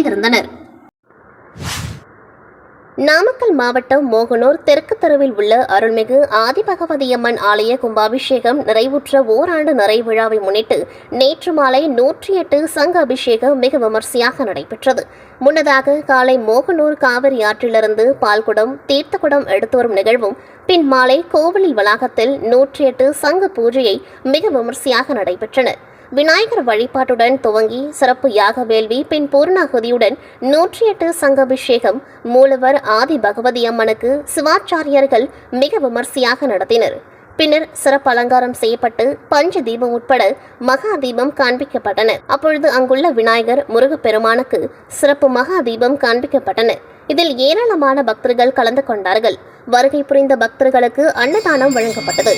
செய்திருந்தனர். நாமக்கல் மாவட்டம் மோகனூர் தெற்கு தெருவில் உள்ள அருள்மிகு ஆதிபகவதியம்மன் ஆலய கும்பாபிஷேகம் நிறைவுற்ற ஓராண்டு நிறைவு விழாவை முன்னிட்டு நேற்று மாலை நூற்றி எட்டு சங்க அபிஷேகம் மிக விமர்சையாக நடைபெற்றது. முன்னதாக காலை மோகனூர் காவிரி ஆற்றிலிருந்து பால்குடம் தீர்த்தகுடம் எடுத்து வரும் நிகழ்வும் பின் மாலை கோவிலில் வளாகத்தில் நூற்றி எட்டு சங்க பூஜையை மிக விமர்சையாக நடைபெற்றன. விநாயகர் வழிபாட்டுடன் துவங்கி சிறப்பு யாக வேள்வி பின் பூர்ணாகுதியுடன் நூற்றி எட்டு சங்கபிஷேகம் மூலவர் ஆதி பகவதி அம்மனுக்கு சிவாச்சாரியர்கள் மிக விமர்சையாக நடத்தினர். பின்னர் சிறப்பு அலங்காரம் செய்யப்பட்டு பஞ்ச தீபம் உட்பட மகா தீபம் காண்பிக்கப்பட்டன. அப்பொழுது அங்குள்ள விநாயகர் முருகப்பெருமானுக்கு சிறப்பு மகா தீபம் காண்பிக்கப்பட்டன. இதில் ஏராளமான பக்தர்கள் கலந்து கொண்டார்கள். வருகை புரிந்த பக்தர்களுக்கு அன்னதானம் வழங்கப்பட்டது.